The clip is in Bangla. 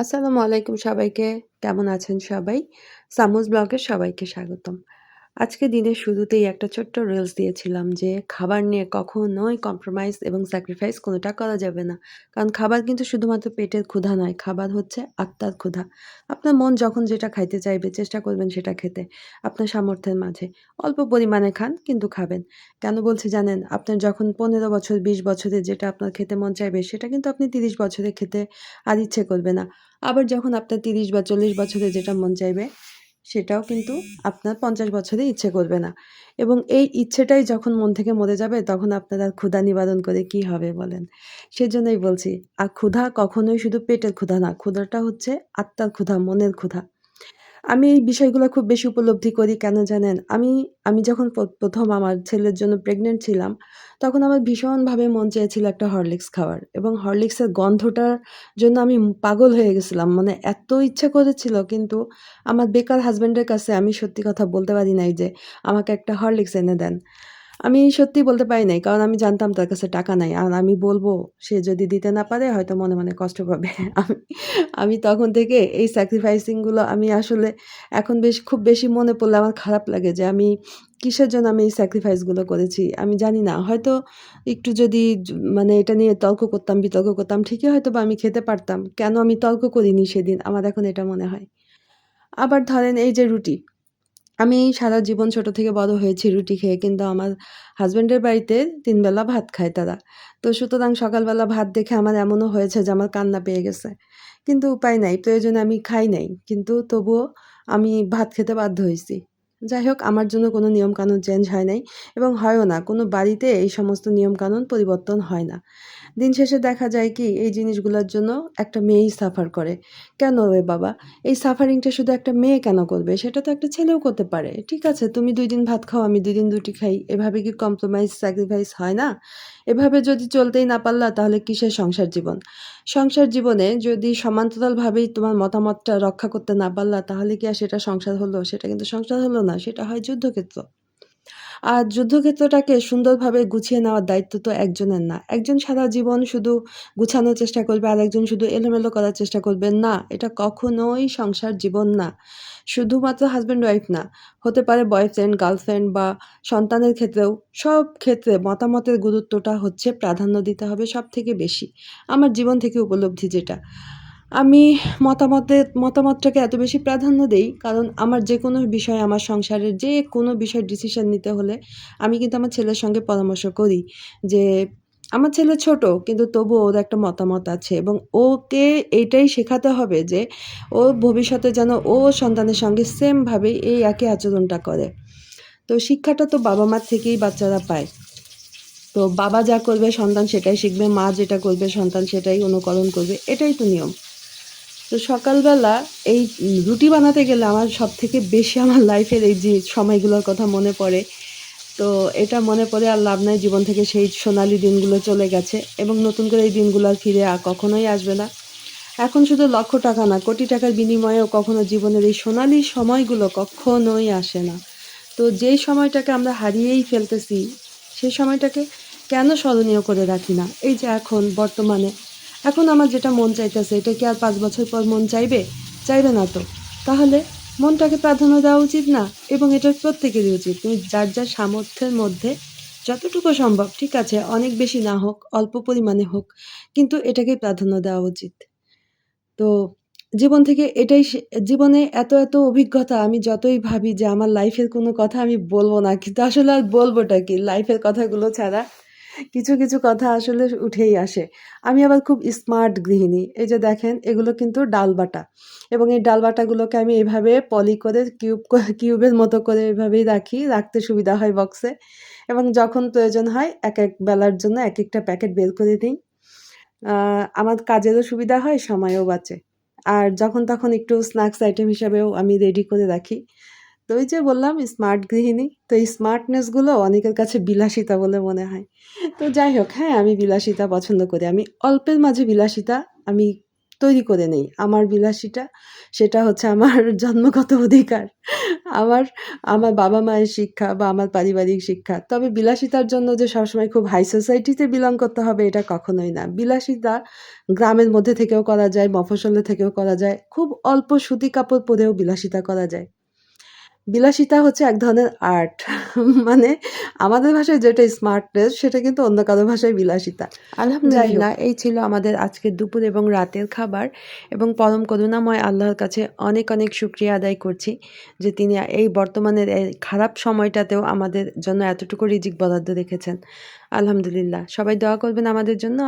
আসসালামু আলাইকুম সবাইকে। কেমন আছেন সবাই? সামুজ ব্লগে সবাইকে স্বাগতম। আজকে দিনের শুরুতেই একটা ছোট্ট রিলস দিয়েছিলাম যে, খাবার নিয়ে কখনোই কম্প্রোমাইজ এবং স্যাক্রিফাইস কোনোটা করা যাবে না। কারণ খাবার কিন্তু শুধুমাত্র পেটের ক্ষুধা নয়, খাবার হচ্ছে আত্মার ক্ষুধা। আপনার মন যখন যেটা খাইতে চাইবে চেষ্টা করবেন সেটা খেতে, আপনার সামর্থ্যের মাঝে। অল্প পরিমাণে খান কিন্তু খাবেন। কেন বলছি জানেন? আপনার যখন ১৫ বছর ২০ বছরে যেটা আপনার খেতে মন চাইবে সেটা কিন্তু আপনি ৩০ বছরে খেতে আর ইচ্ছে করবে না। আবার যখন আপনার ৩০ বা ৪০ বছরে যেটা মন চাইবে সেটাও কিন্তু আপনার ৫০ বছরে ইচ্ছে করবে না। এবং এই ইচ্ছেটাই যখন মন থেকে মরে যাবে তখন আপনারা আর ক্ষুধা নিবারণ করে কি হবে বলেন? সেজন্যই বলছি আর ক্ষুধা কখনোই শুধু পেটের ক্ষুধা না, ক্ষুধাটা হচ্ছে আত্মার ক্ষুধা, মনের ক্ষুধা। আমি এই বিষয়গুলো খুব বেশি উপলব্ধি করি কেন জানেন? আমি আমি যখন প্রথম আমার ছেলের জন্য প্রেগনেন্ট ছিলাম, তখন আমার ভীষণভাবে মন চেয়েছিল একটা হরলিক্স খাওয়ার এবং হরলিক্সের গন্ধটার জন্য আমি পাগল হয়ে গেছিলাম। মানে এত ইচ্ছা করেছিল কিন্তু আমার বেকার হাজব্যান্ডের কাছে আমি সত্যি কথা বলতে পারি নাই যে, আমাকে একটা হরলিক্স এনে দেন। আমি সত্যিই বলতে পারি নাই। কারণ আমি জানতাম তার কাছে টাকা নাই। আর আমি বলব সে যদি দিতে না পারে হয়তো মনে, মনে কষ্ট পাবে। আমি আমি তখন থেকে এই স্যাক্রিফাইসিংগুলো আমি আসলে এখন বেশ খুব বেশি মনে পড়লে আমার খারাপ লাগে যে আমি কিসের জন্য আমি এই স্যাক্রিফাইসগুলো করেছি। আমি জানি না। হয়তো একটু যদি মানে এটা নিয়ে তর্ক করতাম, বিতর্ক করতাম ঠিকই হয়তো বা আমি খেতে পারতাম। কেন আমি তর্ক করিনি সেদিন আমার এখন এটা মনে হয়। আবার ধরেন এই যে রুটি। আমি সারা জীবন ছোট থেকে বড় হয়েছি রুটি খেয়ে। কিন্তু আমার হাজব্যান্ডের বাড়িতে তিনবেলা ভাত খায় তারা। তো সুতরাং সকালবেলা ভাত দেখে আমার এমনও হয়েছে যে আমার কান্না পেয়ে গেছে। কিন্তু উপায় নাই। প্রয়োজনে আমি খাই নাই। কিন্তু তবুও আমি ভাত খেতে বাধ্য হইছি। যাই হোক আমার জন্য কোনো নিয়মকানুন চেঞ্জ হয় নাই এবং হয়ও না। কোনো বাড়িতে এই সমস্ত নিয়মকানুন পরিবর্তন হয় না। দিন শেষে দেখা যায় কি এই জিনিসগুলোর জন্য একটা মেয়েই সাফার করে। কেন রে বাবা? এই সাফারিংটা শুধু একটা মেয়ে কেন করবে? সেটা তো একটা ছেলেও করতে পারে। ঠিক আছে তুমি দুই দিন ভাত খাও, আমি ২ দিন দুটি খাই। এভাবে কি কম্প্রোমাইজ স্যাক্রিফাইস হয় না? এভাবে যদি চলতেই না পারলা তাহলে কিসের সংসার জীবন? সংসার জীবনে যদি সমান্তরালভাবেই তোমার মতামতটা রক্ষা করতে না পারলা তাহলে কি আর সেটা সংসার হলো? সেটা কিন্তু সংসার হলো না। সেটা হয় যুদ্ধক্ষেত্র। আর যুদ্ধক্ষেত্রটাকে সুন্দরভাবে গুছিয়ে নেওয়ার দায়িত্ব তো একজনের না। একজন সারা জীবন শুধু গুছানোর চেষ্টা করবে, আর একজন শুধু এলোমেলো করার চেষ্টা করবে। না, এটা কখনোই সংসার জীবন না। শুধুমাত্র হাজব্যান্ড ওয়াইফ না। হতে পারে বয়ফ্রেন্ড, গার্লফ্রেন্ড বা সন্তানের ক্ষেত্রেও সব ক্ষেত্রে মতামতের গুরুত্বটা হচ্ছে প্রাধান্য দিতে হবে সব থেকে বেশি। আমার জীবন থেকে উপলব্ধি যেটা। আমি মতামতের মতামতটাকে এত বেশি প্রাধান্য দেই কারণ আমার যে কোনো বিষয়ে আমার সংসারের যে কোনো বিষয়ে ডিসিশন নিতে হলে আমি কিন্তু আমার ছেলের সঙ্গে পরামর্শ করি যে, আমার ছেলে ছোট কিন্তু তবুও ওর একটা মতামত আছে এবং ওকে এইটাই শেখাতে হবে যে, ও ভবিষ্যতে যেন ও সন্তানের সঙ্গে সেম ভাবে এই একই আচরণটা করে। তো শিক্ষাটা তো বাবা-মার থেকেই বাচ্চারা পায়। তো বাবা যা করবে সন্তান সেটাই শিখবে, মা যেটা করবে সন্তান সেটাই অনুকরণ করবে। এটাই তো নিয়ম। তো সকালবেলা এই রুটি বানাতে গেলে আমার সব থেকে বেশি আমার লাইফের এই যে সময়গুলোর কথা মনে পড়ে। তো এটা মনে পড়ে আর লাভ নাই জীবন থেকে সেই সোনালি দিনগুলো চলে গেছে এবং নতুন করে এই দিনগুলো আর ফিরে আর কখনোই আসবে না। এখন শুধু লক্ষ টাকা না, কোটি টাকার বিনিময়েও কখনো জীবনের এই সোনালি সময়গুলো কখনোই আসে না। তো যেই সময়টাকে আমরা হারিয়েই ফেলতেছি, সেই সময়টাকে কেন স্মরণীয় করে রাখি না? এই যে এখন বর্তমানে, এখন আমার যেটা মন চাইতেছে এটা কি আর পাঁচ বছর পর মন চাইবে? চাইবে না তো। তাহলে মনটাকে প্রাধান্য দেওয়া উচিত না? এবং এটা প্রত্যেকেরই উচিত। তুমি যার, যার সামর্থ্যের মধ্যে যতটুকু সম্ভব ঠিক আছে অনেক বেশি না হোক, অল্প পরিমাণে হোক কিন্তু এটাকেই প্রাধান্য দেওয়া উচিত। তো জীবন থেকে এটাই জীবনে এত, এত অভিজ্ঞতা আমি যতই ভাবি যে আমার লাইফের কোনো কথা আমি বলব না। কিন্তু আসলে আর বলবোটা কি? লাইফের কথাগুলো ছাড়া কিছু, কিছু কথা আসলে উঠেই আসে। আমি আবার খুব স্মার্ট গৃহিণী। এই যে দেখেন এগুলো কিন্তু ডাল বাটা এবং এই ডাল বাটাগুলোকে আমি এভাবে পলি করে কিউব কিউবের মতো করে এভাবেই রাখি। রাখতে সুবিধা হয় বক্সে এবং যখন প্রয়োজন হয় এক, এক বেলার জন্য এক একটা প্যাকেট বের করে। আ আমার কাজেরও সুবিধা হয়, সময়ও বাঁচে। আর যখন তখন একটু স্ন্যাক্স আইটেম হিসাবেও আমি রেডি করে রাখি। তো ওই যে বললাম স্মার্ট গৃহিণী। তো এই স্মার্টনেসগুলো অনেকের কাছে বিলাসিতা বলে মনে হয়। তো যাই হোক হ্যাঁ, আমি বিলাসিতা পছন্দ করি। আমি অল্পের মাঝে বিলাসিতা আমি তৈরি করে নেই। আমার বিলাসিতা সেটা হচ্ছে আমার জন্মগত অধিকার। আমার আমার বাবা-মায়ের শিক্ষা বা আমার পারিবারিক শিক্ষা। তবে বিলাসিতার জন্য যে সবসময় খুব হাই সোসাইটিতে বিলং করতে হবে এটা কখনোই না। বিলাসিতা গ্রামের মধ্যে থেকেও করা যায়, মফস্বলে থেকেও করা যায়। খুব অল্প সুতি কাপড় পরেও বিলাসিতা করা যায়। বিলাসিতা হচ্ছে এক ধরনের আর্ট। মানে আমাদের ভাষায় যেটা স্মার্টনেস সেটা কিন্তু অন্য কারও ভাষায় বিলাসিতা। আলহামদুলিল্লাহ এই ছিল আমাদের আজকের দুপুর এবং রাতের খাবার এবং পরম করুণাময় আল্লাহর কাছে অনেক, অনেক শুকরিয়া আদায় করছি যে তিনি এই বর্তমানের এই খারাপ সময়টাতেও আমাদের জন্য এতটুকু রিজিক বরাদ্দ রেখেছেন। আলহামদুলিল্লাহ। সবাই দোয়া করবেন আমাদের জন্য।